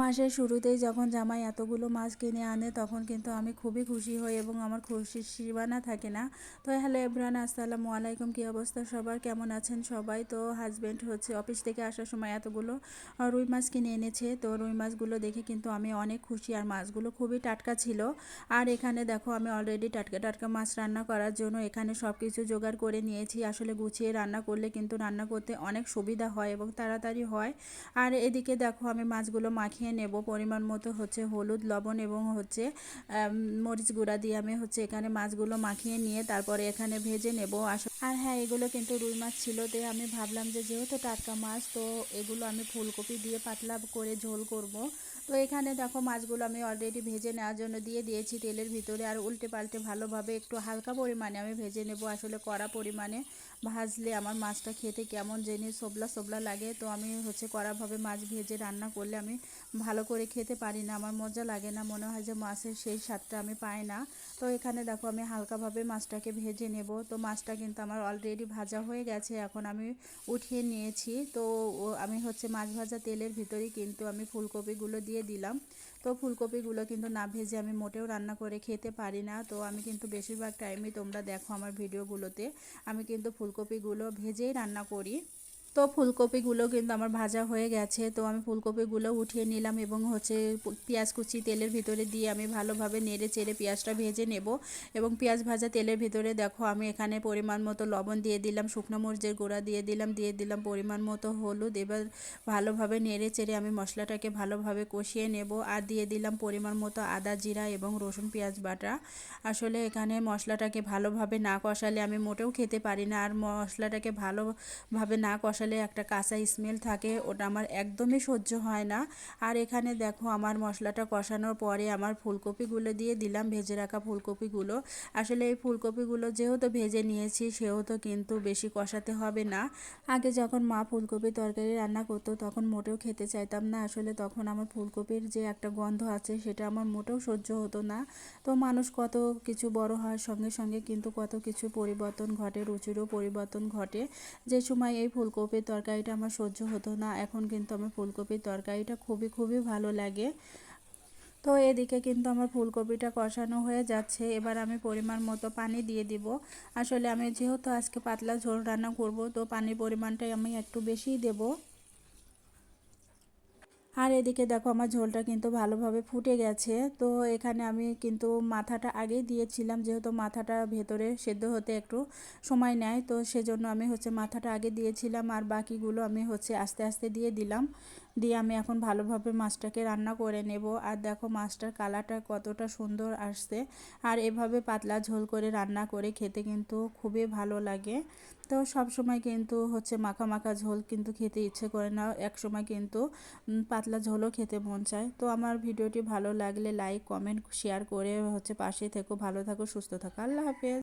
মাসের শুরুতেই যখন জামাই এতগুলো মাছ কিনে আনে, তখন কিন্তু আমি খুবই খুশি হই এবং আমার খুশির সীমানা থাকে না। তো হ্যালো এভরান আসসালামু আলাইকুম, কী অবস্থা সবার? কেমন আছেন সবাই? তো হাজব্যান্ড হচ্ছে অফিস থেকে আসার সময় এতগুলো রুই মাছ কিনে এনেছে। তো রুই মাছগুলো দেখে কিন্তু আমি অনেক খুশি। আর মাছগুলো খুবই টাটকা ছিল। আর এখানে দেখো, আমি অলরেডি টাটকা টাটকা মাছ রান্না করার জন্য এখানে সব কিছু জোগাড় করে নিয়েছি। আসলে গুছিয়ে রান্না করলে কিন্তু রান্না করতে অনেক সুবিধা হয় এবং তাড়াতাড়ি হয়। আর এদিকে দেখো, আমি মাছগুলো মাখিয়ে নেব পরিমাণ মতো হচ্ছে হলুদ, লবণ এবং হচ্ছে মরিচ গুঁড়া দিয়ে আমি হচ্ছে এখানে মাছগুলো মাখিয়ে নিয়ে তারপরে এখানে ভেজে নেব। আর হ্যাঁ এগুলো কিন্তু রুই মাছ ছিল তো আমি ভাবলাম যে যেহেতু টাটকা মাছ, তো এগুলো আমি ফুলকপি দিয়ে পাতলা করে ঝোল করব। তো এখানে দেখো মাছগুলো আমি অলরেডি ভেজে নেওয়ার জন্য দিয়ে দিয়েছি তেলের ভিতরে। আর উল্টে পাল্টে ভালোভাবে একটু হালকা পরিমাণে আমি ভেজে নেব। আসলে কড়া পরিমাণে ভাজলে আমার মাছটা খেতে কেমন জেনে সবলা সবলা লাগে। তো আমি হচ্ছে কড়াভাবে মাছ ভেজে রান্না করলে আমি ভালো করে খেতে পারি না, আমার মজা লাগে না, মনে হয় যে মাছের সেই স্বাদটা আমি পাই না। তো এখানে দেখো আমি হালকাভাবে মাছটাকে ভেজে নেব। তো মাছটা কিন্তু আমার অলরেডি ভাজা হয়ে গেছে, এখন আমি উঠিয়ে নিয়েছি। তো আমি হচ্ছে মাছ ভাজা তেলের ভিতরেই কিন্তু আমি ফুলকপিগুলো দিয়ে দিলাম। তো ফুলকপিগুলো কিন্তু না ভেজে আমি মোটেও রান্না করে খেতে পারি না। তো আমি কিন্তু বেশিরভাগ টাইমই তোমরা দেখো আমার ভিডিওগুলোতে, আমি কিন্তু ফুলকপিগুলো ভেজেই রান্না করি। তো ফুলকপিগুলো কিন্তু আমার ভাজা হয়ে গেছে। তো আমি ফুলকপিগুলো উঠিয়ে নিলাম এবং হচ্ছে পেঁয়াজ কুচি তেলের ভিতরে দিয়ে আমি ভালোভাবে নেড়ে চেড়ে পেঁয়াজটা ভেজে নেব। এবং পেঁয়াজ ভাজা তেলের ভিতরে দেখো আমি এখানে পরিমাণ মতো লবণ দিয়ে দিলাম, শুকনো মরিচের গুঁড়া দিয়ে দিলাম দিয়ে দিলাম পরিমাণ মতো হলুদ। এবার ভালোভাবে নেড়ে চেড়ে আমি মশলাটাকে ভালোভাবে কষিয়ে নেব আর দিয়ে দিলাম পরিমাণ মতো আদা জিরা এবং রসুন পেঁয়াজ বাটা। আসলে এখানে মশলাটাকে ভালোভাবে না কষালে আমি মোটেও খেতে পারি না। আর মশলাটাকে ভালোভাবে না কষালে একটা কাঁচা স্মেল থাকে, ওটা আমার একদমই সহ্য হয় না। আর এখানে দেখো আমার মশলাটা কষানোর পরে আমার ফুলকপিগুলো দিয়ে দিলাম, ভেজে রাখা ফুলকপিগুলো। আসলে এই ফুলকপিগুলো যেহেতু ভেজে নিয়েছি, সেহেতু কিন্তু বেশি কষাতে হবে না। আগে যখন মা ফুলকপি তরকারি রান্না করতো, তখন মোটেও খেতে চাইতাম না। আসলে তখন আমার ফুলকপির যে একটা গন্ধ আছে, সেটা আমার মোটেও সহ্য হতো না। তো মানুষ কত কিছু বড় হওয়ার সঙ্গে সঙ্গে কিন্তু কত কিছু পরিবর্তন ঘটে, রুচিরও পরিবর্তন ঘটে। যে সময় এই ফুলকপির তরকারিটা আমার সহ্য হতো না। এখন কিন্তু আমার ফুলকপির তরকারিটা খুবই খুবই ভালো লাগে। তো এদিকে কিন্তু আমার ফুলকপিটা কষানো হয়ে যাচ্ছে। এবার আমি পরিমাণ মতো পানি দিয়ে দিব। আসলে আমি যেহেতু আজকে পাতলা ঝোল রান্না করব, তো পানির পরিমাণটাই আমি একটু বেশিই দেবো। আর এদিকে দেখো আমার ঝোলটা কিন্তু ভালোভাবে ফুটে গেছে। তো এখানে আমি কিন্তু মাথাটা আগেই দিয়েছিলাম, যেহেতু মাথাটা ভেতরে সেদ্ধ হতে একটু সময় নেয়। তো সেজন্য আমি হচ্ছে মাথাটা আগে দিয়েছিলাম আর বাকিগুলো আমি হচ্ছে আস্তে আস্তে দিয়ে দিলাম। দিয়ে আমি এখন ভালোভাবে মাছটাকে রান্না করে নেব। আর দেখো মাছটার কালারটা কতটা সুন্দর আসছে। আর এভাবে পাতলা ঝোল করে রান্না করে খেতে কিন্তু খুবই ভালো লাগে। তো সব সময় কিন্তু হচ্ছে মাখা মাখা ঝোল কিন্তু খেতে ইচ্ছে করে না। এক সময় কিন্তু পাতলা ঝোলও খেতে মন চায়। তো আমার ভিডিওটি ভালো লাগলে লাইক কমেন্ট শেয়ার করে হচ্ছে পাশে থেকো, ভালো থাকো, সুস্থ থাকো। আল্লাহ হাফেজ।